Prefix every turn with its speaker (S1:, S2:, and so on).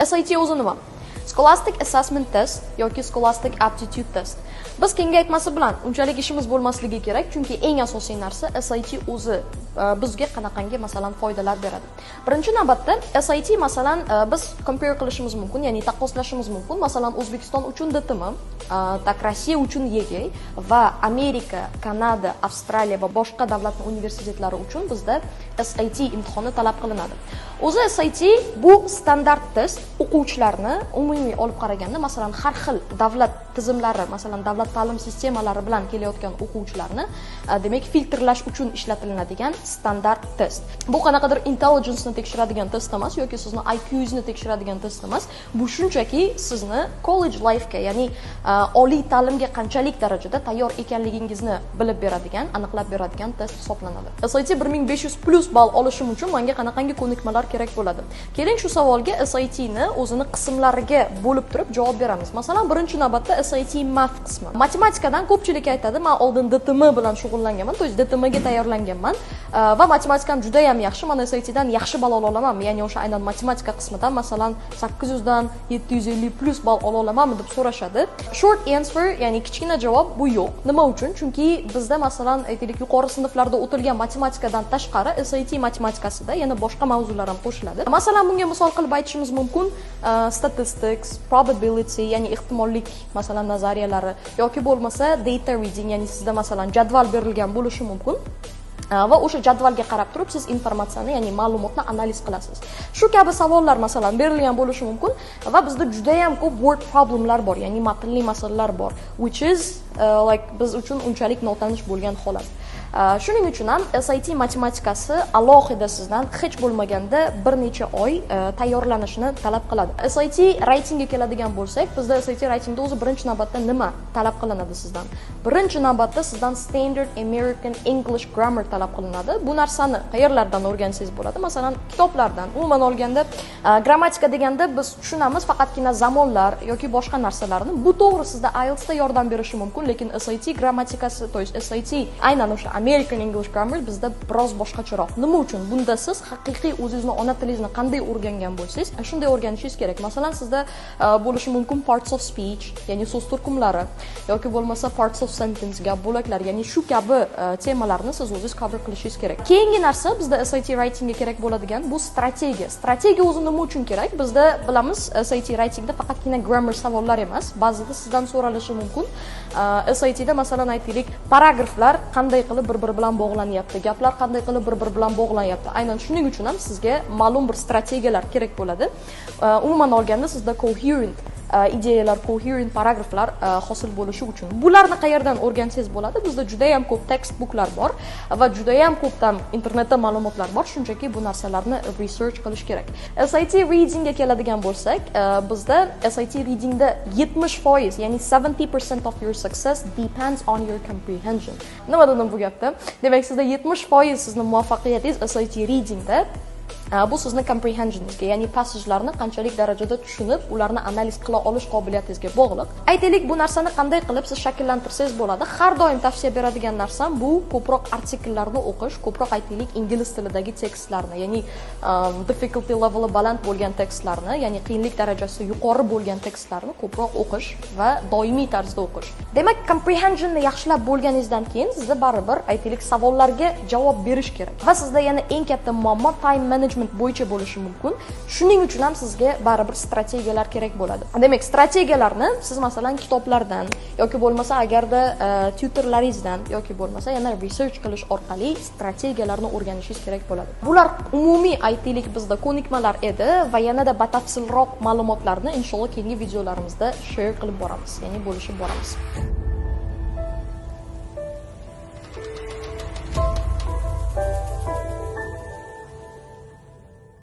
S1: SAT o'zi nima? Scholastic Assessment Test yoki Scholastic Aptitude Test. Biz kengaytmasi bilan unchalik ishimiz bo'lmasligi kerak, chunki eng asosiy narsa SAT o'zi e, bizga qanaqangi masalan foydalar beradi. Birinchi navbatda SAT masalan e, biz compare qilishimiz mumkin, ya'ni taqqoslashimiz mumkin. Masalan, O'zbekiston uchun DTM, так e, Rossiya uchun EGA va Amerika, Kanada, Avstraliya va boshqa davlat universitetlari uchun bizda SAT imtihoni talab qilinadi. O'zi SAT bu standart test o'quvchilarni umumiy olib qaraganda, masalan, har xil davlat tizimlari, masalan, davlat ta'lim sistemalari bilan kelayotgan o'quvchilarni e, demak filtrlash uchun ishlatilinadigan standart test. Bu qanaqadir intelligenceni tekshiradigan test emas yoki sizni IQ'ingizni tekshiradigan test emas. Bu shunchaki sizni college life-ga, ya'ni e, oliy ta'limga qanchalik darajada tayyor ekanligingizni bilib beradigan, aniqlab beradigan test hisoblanadi. SAT 1500 plyus ball olishim uchun menga qanaqangi ko'nikmalar kerak bo'ladi? Keling shu savolga SAT ni o'zini qismlariga bo'lib turib javob beramiz. Masalan, birinchi navbatda SAT math qismi. Matematikadan ko'pchilik aytadi, men oldin DTM bilan shug'ullanganman, то есть dtmga tayyorlanganman va matematikam juda ham yaxshi. Men satdan yaxshi ball ola olaman, ya'ni o'sha aynan matematika qismidan masalan 800 dan 750 plyus ball ola olamanmi deb so'rashadi. Short answer, ya'ni kichkina javob bu yo'q. Nima uchun? Chunki bizda masalan aytaylik yuqori sinflarda o'tilgan matematikadan tashqari SAT matematikasida yana boshqa mavzular ham qo'shiladi. Masalan, bunga misol qilib aytishimiz mumkin, statistics, probability, ya'ni ehtimollik masalan nazariyalari yoki bo'lmasa data reading, ya'ni sizda masalan jadval berilgan bo'lishi mumkin. va o'sha jadvalga qarab turib siz informatsiyani ya'ni ma'lumotni analiz qilasiz shu kabi savollar masalan berilgan bo'lishi mumkin va bizda juda ham ko'p word problemlar bor ya'ni matnli masalalar bor which is uh, like biz uchun unchalik notanish bo'lgan holat Э, shuning uchun ham SAT matematikasi alohida sizdan hech bo'lmaganda bir necha oy e, tayyorlanishni talab qiladi. SAT reytingga keladigan bo'lsak bizda SAT reytingda o'zi birinchi navbatda nima talab qilinadi sizdan? Birinchi navbatda sizdan standard american english grammar talab qilinadi. Bu narsani qayerlardan o'rgansangiz bo'ladi? Masalan kitoblardan. Umuman olganda e, grammatika deganda biz tushunamiz faqatgina zamonlar yoki boshqa narsalarni. Bu to'g'ri sizda ielsda yordam berishi mumkin lekin SAT grammatikasi то есть SAT aynan o'sha American English Grammar bizda biroz boshqacharoq. Nima uchun? Bunda siz haqiqiy o'zingizni ona tilingizni qanday o'rgangan bo'lsangiz, shunday o'rganishingiz kerak. Masalan, sizda bo'lishi mumkin parts of speech, ya'ni so'z turkumlari yoki bo'lmasa parts of sentence, gap bo'laklari, ya'ni shu kabi temalarni siz o'zingiz cover qilishingiz kerak. Keyingi narsa bizda SAT writingga kerak bo'ladigan bu strategiya. Strategiya o'zi nima uchun kerak? Bizda bilamiz, SAT writingda faqatgina grammar savollar emas, ba'zida sizdan so'ralishi mumkin. SATda masalan aytaylik, paragraflar qanday qilib bir biri bilan bog'lanyapti. Gaplar qanday qilib bir biri bilan bog'lanyapti? Aynan shuning uchun ham sizga ma'lum bir strategiyalar kerak bo'ladi. Umuman olganda sizda coherent Э, ideyalar coherent paragraflar э, hosil bo'lishi uchun. Bularni qayerdan o'rgansangiz bo'ladi? Bizda judayam ko'p textbooklar bor va judayam ko'pdan internetda ma'lumotlar bor. Shunchaki bu narsalarni research qilish kerak. SAT readingga keladigan bo'lsak e, bizda SAT readingda 70% ya'ni 70% of your success depends on your comprehension. Nima dedim bu gapda? Demak sizda 70% sizni muvaffaqiyatingiz SAT readingda Э, bu sizni comprehensioningizga ya'ni passajlarni qanchalik darajada tushunib ularni analiz qila olish qobiliyatingizga bog'liq. Aytaylik bu narsani qanday qilib siz shakllantirsangiz bo'ladi. Har doim tavsiya beradigan narsam bu ko'proq artikllarni o'qish ko'proq aytaylik ingliz tilidagi tekstlarni ya'ni ehm, difficulty leveli baland bo'lgan tekstlarni ya'ni qiyinlik darajasi yuqori bo'lgan tekstlarni ko'proq o'qish va doimiy tarzda o'qish. Demak comprehensionni yaxshilab bo'lganingizdan keyin sizda baribir aytaylik savollarga javob berish kerak. Va sizda yana eng katta muammo time management bo'yicha bo'lishi mumkin. Shuning uchun ham sizga baribir strategiyalar kerak bo'ladi. Demak strategiyalarni siz masalan kitoblardan yoki bo'lmasa agarda e, tutorlaringizdan yoki bo'lmasa yana research qilish orqali strategiyalarni o'rganishingiz kerak bo'ladi. Bular umumiy aytaylik bizda ko'nikmalar edi va yanada batafsilroq ma'lumotlarni inshaalloh keyingi videolarimizda share qilib boramiz ya'ni bo'lishib boramiz.